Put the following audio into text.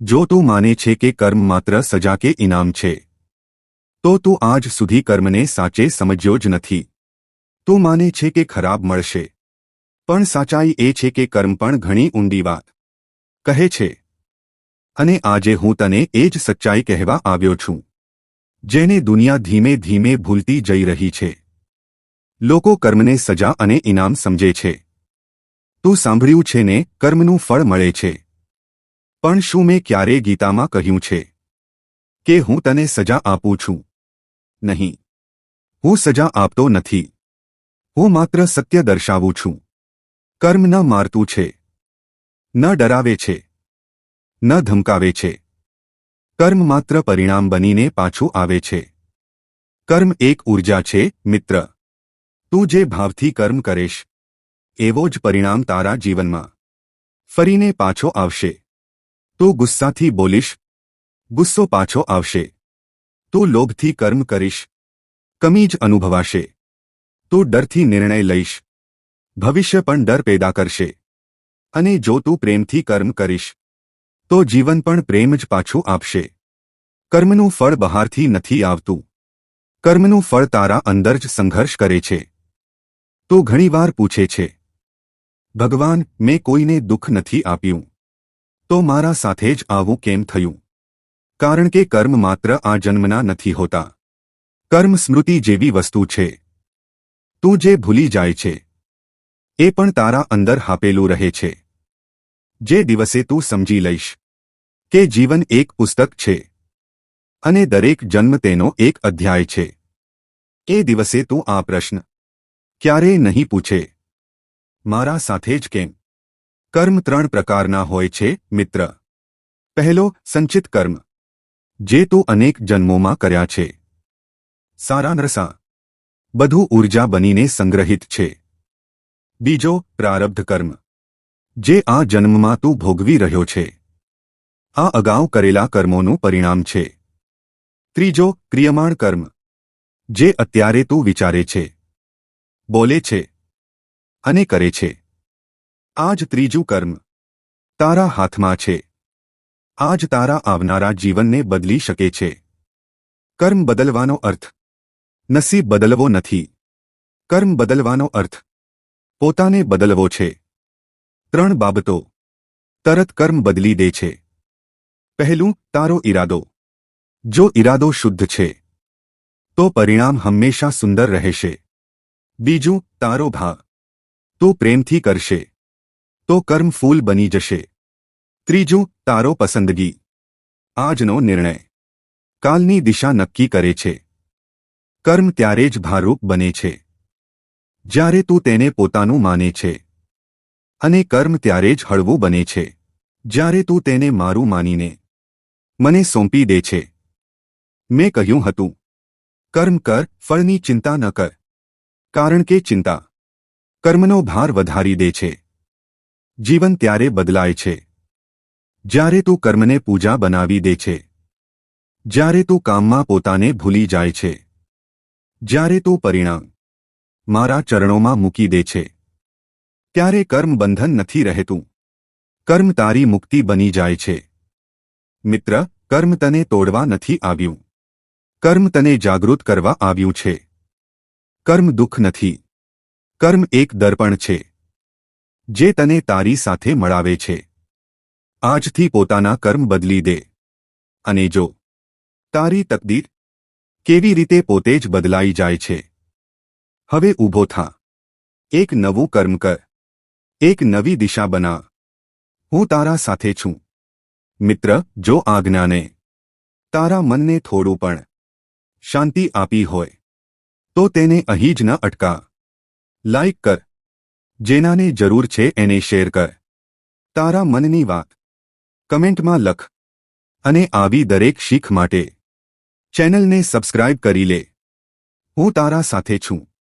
જો તું માને છે કે કર્મ માત્ર સજા કે ઇનામ છે, તો તું આજ સુધી કર્મને સાચે સમજ્યો જ નથી. તું માને છે કે ખરાબ મળશે. પણ સાચાઈ એ છે કે કર્મ પણ ઘણી ઊંડી વાત કહે છે. અને આજે હું તને એ જ સચ્ચાઈ કહેવા આવ્યો છું, જેને દુનિયા ધીમે ધીમે ભૂલતી જઈ રહી છે. લોકો કર્મને સજા અને ઇનામ સમજે છે. તું સાંભળ્યું છે ને, કર્મનું ફળ મળે છે. પણ શું મેં ક્યારે ગીતામાં કહ્યું છે? કે હું તને સજા આપું છું? નહીં. હું સજા આપતો નથી. હું માત્ર સત્ય દર્શાવું છું. કર્મ ન મારતું છે. ન ડરાવે છે. ન ધમકાવે છે. કર્મ માત્ર પરિણામ બનીને પાછું આવે છે. કર્મ એક ઊર્જા છે, મિત્ર. તું જે ભાવથી કર્મ કરીશ, એવો જ પરિણામ તારા જીવનમાં ફરીને પાછો આવશે. તું ગુસ્સાથી બોલીશ? ગુસ્સો પાછો આવશે. તો લોભથી કર્મ કરીશ. કમી જ અનુભવાશે. તો ડરથી નિર્ણય લઈશ. ભવિષ્ય પણ ડર પેદા કરશે. અને જો તું પ્રેમથી કર્મ કરીશ, તો જીવન પણ પ્રેમ જ પાછું આપશે. કર્મનું ફળ બહારથી નથી આવતું. કર્મનું ફળ તારા અંદર જ સંઘર્ષ કરે છે. તો ઘણીવાર પૂછે છે, ભગવાન, મેં કોઈને દુઃખ નથી આપ્યું. તો મારા સાથે જ આવું કેમ થયું? કારણ કે કર્મ માત્ર આ જન્મના નથી હોતા. કર્મ સ્મૃતિ જેવી વસ્તુ છે. તું જે ભૂલી જાય છે, એ પણ તારા અંદર હાપેલું રહે છે. જે દિવસે તું સમજી લઈશ કે જીવન એક પુસ્તક છે અને દરેક જન્મ તેનો એક અધ્યાય છે. એ દિવસે તું આ પ્રશ્ન ક્યારેય નહીં પૂછે. મારા સાથે જ કેમ? કર્મ ત્રણ પ્રકારના હોય છે, મિત્ર. પહેલો, સંચિત કર્મ. જે તું અનેક જન્મોમાં કર્યા છે. સારા નરસા બધું ઊર્જા બનીને સંગ્રહિત છે. બીજો, પ્રારબ્ધ કર્મ. જે આ જન્મમાં તું ભોગવી રહ્યો છે. આ અગાઉ કરેલા કર્મોનું પરિણામ છે. ત્રીજો, ક્રિયમાણ કર્મ. જે અત્યારે તું વિચારે છે. બોલે છે. અને કરે છે. આ જ ત્રીજું કર્મ. તારા હાથમાં છે. આજ તારા આવનારા જીવનને બદલી શકે છે. કર્મ બદલવાનો અર્થ. નસીબ બદલવો નથી. કર્મ બદલવાનો અર્થ. પોતાને બદલવો છે. ત્રણ બાબતો. તરત કર્મ બદલી દે છે. પહેલું, તારો ઈરાદો. જો ઈરાદો શુદ્ધ છે, તો પરિણામ હંમેશા સુંદર રહેશે. બીજું, તારો ભા તું પ્રેમથી કરશે. તો કર્મ ફૂલ બની જશે. ત્રીજું, તારો પસંદગી. આજનો નિર્ણય. કાલની દિશા નક્કી કરે છે. કર્મ ત્યારે જ ભારૂપ બને છે. જ્યારે તું તેને પોતાનું માને છે. અને કર્મ ત્યારે જ હળવું બને છે. જ્યારે તું તેને મારું માનીને મને સોંપી દે છે. મેં કહ્યું હતું. કર્મ કર, ફળની ચિંતા ન કર. કારણ કે ચિંતા કર્મનો ભાર વધારી દે છે. જીવન ત્યારે બદલાય છે. જ્યારે તું કર્મને પૂજા બનાવી દે છે. જ્યારે તું કામમાં પોતાને ભૂલી જાય છે. જ્યારે તું પરિણામ મારા ચરણોમાં મૂકી દે છે. ત્યારે કર્મ બંધન નથી રહેતું. કર્મ તારી મુક્તિ બની જાય છે. મિત્ર, કર્મ તને તોડવા નથી આવ્યું. કર્મ તને જાગૃત કરવા આવ્યું છે. કર્મ દુઃખ નથી. કર્મ એક દર્પણ છે. જે તને તારી સાથે મળાવે છે. આજથી પોતાના કર્મ બદલી દે. અને જો તારી તકદીર કેવી રીતે પોતે જ બદલાઈ જાય છે. હવે ઊભો થા. એક નવું કર્મ કર. એક નવી દિશા બના. હું તારા સાથે છું. મિત્ર, જો આજ્ઞાને તારા મનને થોડું પણ શાંતિ આપી હોય, તો તેને અહીં જ ન અટકા. લાઈક કર. જેનાને જરૂર છે એને શેર કર. તારા મનની વાત. કમેન્ટમાં લખ. અને આવી દરેક શીખ માટે. ચેનલને સબસ્ક્રાઇબ કરી લે. હું તારા સાથે છું.